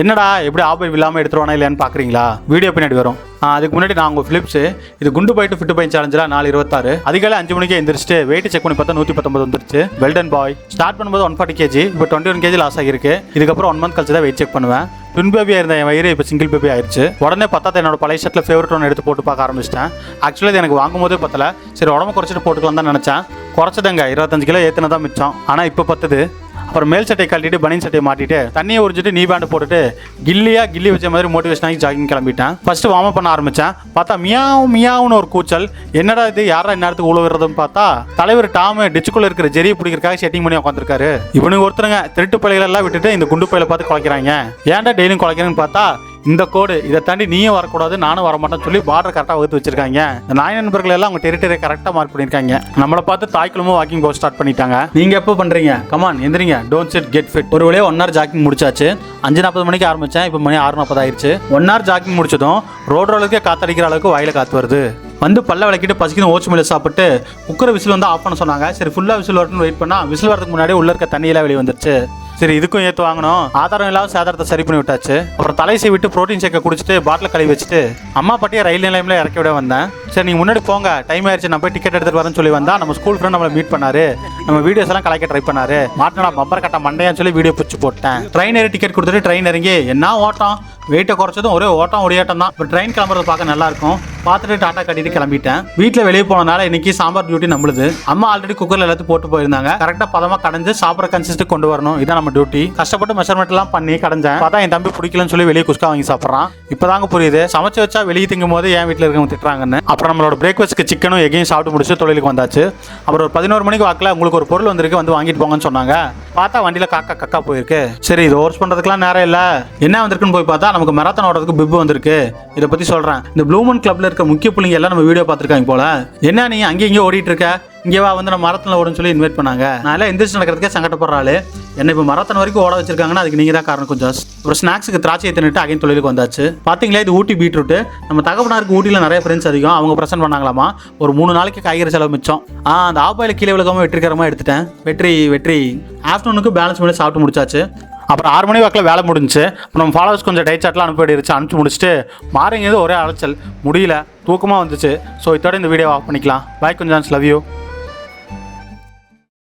என்னடா எப்படி ஆபை இல்லாமல் எடுத்துருவானா இல்லையான்னு பார்க்குறீங்களா வீடியோ பின்னாடி வரும். அதுக்கு முன்னாடி நான் உங்கள் ஃபிலிப்ஸ் இது குண்டு போயிட்டு ஃபிட்டு பைன் சேலஞ்சில் நாலு இருபத்தாறு. அதிகாலை அஞ்சு மணிக்கு எந்திரிச்சிட்டு வெயிட் செக் பண்ணி பார்த்தா நூற்றி பத்தொன்பது வந்துருச்சு வெல்டன் பாய் ஸ்டார்ட் பண்ணும்போது ஒன் ஃபார்ட்டி கேஜி இப்போ டுவெண்ட்டி ஒன் கேஜி லாஸ் ஆகிருக்கு இதுக்கப்புறம் ஒன் மந்த் கழிச்சு தான் வெயிட் செக் பண்ணுவேன். ட்வின் பேபியாக இருந்த என் வயிறு இப்போ சிங்கிள் பேபி ஆயிடுச்சு உடனே பார்த்தா என்னோட பழைய ஷர்ட்டில் ஃபேவரட் ஒன்று எடுத்து போட்டு பார்க்க ஆரம்பிச்சிட்டேன். ஆக்சுவலி இது எனக்கு வாங்கும் போதே பத்தல. சரி உடம்பு குறைச்சிட்டு போட்டுக்கலாம் தான் நினச்சேன். குறைச்சதுங்க இருபத்தஞ்சு கிலோ ஏற்றின தான் மிச்சம். ஆனால் இப்போ பத்துது. அப்புறம் மேல் சட்டையை கழட்டிட்டு பனியன் சட்டையை மாட்டிட்டு தண்ணியை உறிஞ்சிட்டு நீ பேண்ட் போட்டுட்டு கில்லியா கில்லி வச்ச மாதிரி மோட்டிவேஷன் ஆகி ஜாகிங் கிளம்பிட்டேன். ஃபர்ஸ்ட் வார்ம் பண்ண ஆரம்பித்தேன் பார்த்தா மியாவும் மியாவுன்னு ஒரு கூச்சல். என்னடா இது? யாரா இந்நேரத்துக்கு உழுவுறதுன்னு பார்த்தா தலைவர் டாமு டிச்சுக்குள்ள இருக்கிற ஜெரியை பிடிக்கிறக்காக செட்டிங் பண்ணி உட்காந்துருக்காரு இவனுக்கு ஒருத்தருங்க திருட்டு பையில எல்லாம் விட்டுட்டு இந்த குண்டு பையில பார்த்து குலைக்கிறாங்க. ஏன்டா டெய்லியும் குலைக்கிறேன்னு பார்த்தா இந்த கோடு இதை தாண்டி நீயும் வரக்கூடாது நானும் வரமாட்டேன்னு சொல்லி பார்டர் கரெக்டாக வகுத்து வச்சிருக்காங்க. இந்த நாய் நண்பர்கள் எல்லாம் அவங்க டெரிட்டரியை கரெக்டாக மார்க் பண்ணியிருக்காங்க. நம்மளை பார்த்து தாய்க்குளமும் வாக்கிங் போக ஸ்டார்ட் பண்ணிட்டாங்க. நீங்க எப்போ பண்றீங்க? கமான் எந்திரிங்க. டோன்ட் சிட் கெட் ஃபிட் ஒரு வழியாக ஒன் ஹவர் ஜாக்கிங் முடிச்சாச்சு. அஞ்சு நாற்பது மணிக்கு ஆரம்பிச்சேன். இப்போ மணி ஆறு நாற்பது ஆயிடுச்சு ஒன் ஹவர் ஜாக்கிங் முடிச்சதும் ரோடு அளவுக்கு காத்தடிக்கிற அளவுக்கு வாயில காத்து வருது. வந்து பல்ல விளக்கிட்டு பசிக்கணும் ஓச்சு மேலே சாப்பிட்டு குக்கரை விசில் வந்து ஆஃப் பண்ண சொன்னாங்க. சரி ஃபுல்லாக விசில் வரட்டும்னு வெயிட் பண்ணால் விசில் வரதுக்கு முன்னாடி உள்ள இருக்க தண்ணியெல்லாம் வெளியே வந்துருச்சு. சரி இதுக்கும் ஏற்று வாங்கணும். ஆதாரம் இல்லாத சேதாரத்தை சரி பண்ணி விட்டாச்சு. அப்புறம் தலைசை விட்டு ப்ரோட்டீன் ஷேக்கை குடிச்சிட்டு பாட்டில் கழுவி வச்சுட்டு அம்மா பாட்டியை ரயில் நிலையம்ல இறக்கி விட வந்தேன். சரி நீங்கள் முன்னாடி போங்க. டைம் ஆயிடுச்சு நான் போய் டிக்கெட் எடுத்துட்டு வரேன்னு சொல்லி வந்தால் நம்ம ஸ்கூல் ஃப்ரெண்ட் நம்மளை மீட் பண்ணாரு. நம்ம வீடியோஸ் எல்லாம் கலைக்க ட்ரை பண்ணாரு. மாட்டினா பம்பர் கட்ட மண்டையான்னு சொல்லி வீடியோ பிடிச்சி போட்டேன். ட்ரெயின் ஏறி டிக்கெட் கொடுத்துட்டு ட்ரெயின் இறங்கி என்ன ஓட்டம்? வெயிட்டை குறைச்சதும் ஒரே ஓட்டம் ஒடியாட்டம் தான். இப்போ ட்ரெயின் கிளம்புறது பார்க்க நல்லா இருக்கும் பார்த்துட்டு டாட்டா கட்டிட்டு கிளம்பிட்டேன். வீட்டில் வெளியே போனனால இன்னைக்கு சாம்பார் டியூட்டி நம்மளுது. அம்மா ஆல்ரெடி குக்கர்ல எல்லாத்தையும் போட்டு போயிருந்தாங்க. கரெக்டாக பதமாக கடைஞ்சு சாப்பிட்ற கன்சிஸ்ட் கொண்டு வரணும். இதான் நம்ம டியூட்டி கஷ்டப்பட்டு மெஷர்மெண்ட் எல்லாம் பண்ணி கடைஞ்சேன். பார்த்தா என் தம்பி பிடிக்கலன்னு சொல்லி வெளியே குஸ்கா வாங்கி சாப்பிட்றான். இப்போதாங்க புரியுது. சமைச்சு வச்சா வெளியே திங்கும் போது என் வீட்டில் இருக்கவங்க திட்டுறாங்கன்னு. அப்புறம் நம்மளோட பிரேக்ஃபாஸ்ட்க்கு சிக்கனும் எகையும் சாப்பிட்டு முடிச்சு தொழிலுக்கு வந்தாச்சு. அப்புறம் ஒரு பதினோரு மணிக்கு வாக்கில் உங்களுக்கு ஒரு பொருள் வந்திருக்கு வந்து வாங்கிட்டு போங்கன்னு சொன்னாங்க. பார்த்தா வண்டியில் காக்கா கக்கா போயிருக்கு. சரி இது ஓர்ஸ் பண்ணுறதுக்குலாம் நேரம் இல்லை. என்ன வந்திருக்குன்னு போய் பார்த்தா நமக்கு மராத்தான் ஓடுறதுக்கு பிப்பு வந்திருக்கு. இதை பற்றி சொல்கிறேன் இந்த ப்ளூமன் கிளப்ல இருக்க முக்கிய பிள்ளைங்க எல்லாம் நம்ம வீடியோ பார்த்துருக்காங்க போல. என்ன நீ அங்கேயும் இங்கே ஓடிட்டு இருக்க? இங்கே வா வந்து நம்ம மரத்தில் ஓடுன்னு சொல்லி இன்வைட் பண்ணாங்க. நான் எல்லாம் எந்திரிச்சு நடக்கிறதுக்கே சங்கடப்படுறாள் என்ன இப்போ மரத்தன் வரைக்கும் ஓட வச்சிருக்காங்கன்னா அதுக்கு நீங்கள் தான் காரணம் கொஞ்சம். அப்புறம் ஸ்நாக்ஸுக்கு திராட்சையை தின்னுட்டு அகைன் தொழிலுக்கு வந்தாச்சு. பார்த்தீங்களா இது ஊட்டி பீட்ரூட் நம்ம தகவனாருக்கு ஊட்டியில் நிறைய ஃப்ரெண்ட்ஸ் அதிகம். அவங்க ப்ரெசென்ட் பண்ணாங்களாமா? ஒரு மூணு நாளைக்கு காய்கறி செலவு மிச்சம். ஆ அந்த ஆப்பாயில் கீழே விழுக்காமல் வெற்றிகரமாக எடுத்துட்டேன். வெற்றி வெற்றி. ஆஃப்டர்நூனுக்கு பேலன்ஸ் பண்ணி சாப்பிட்டு முடிச்சாச்சு. அப்புறம் ஆறு மணி வாக்கில் வேலை முடிஞ்சு அப்புறம் நம்ம ஃபாலோவர்ஸ் கொஞ்சம் டை சாட்லாம் அனுப்பிடுச்சு அனுப்பிச்சு முடிச்சுட்டு மாறிங்கிறது ஒரே அலைச்சல் முடியல தூக்கமாக வந்துச்சு. ஸோ இதோட இந்த வீடியோ ஆஃப் பண்ணிக்கலாம். பாய் கொஞ்சம் லவ் யூ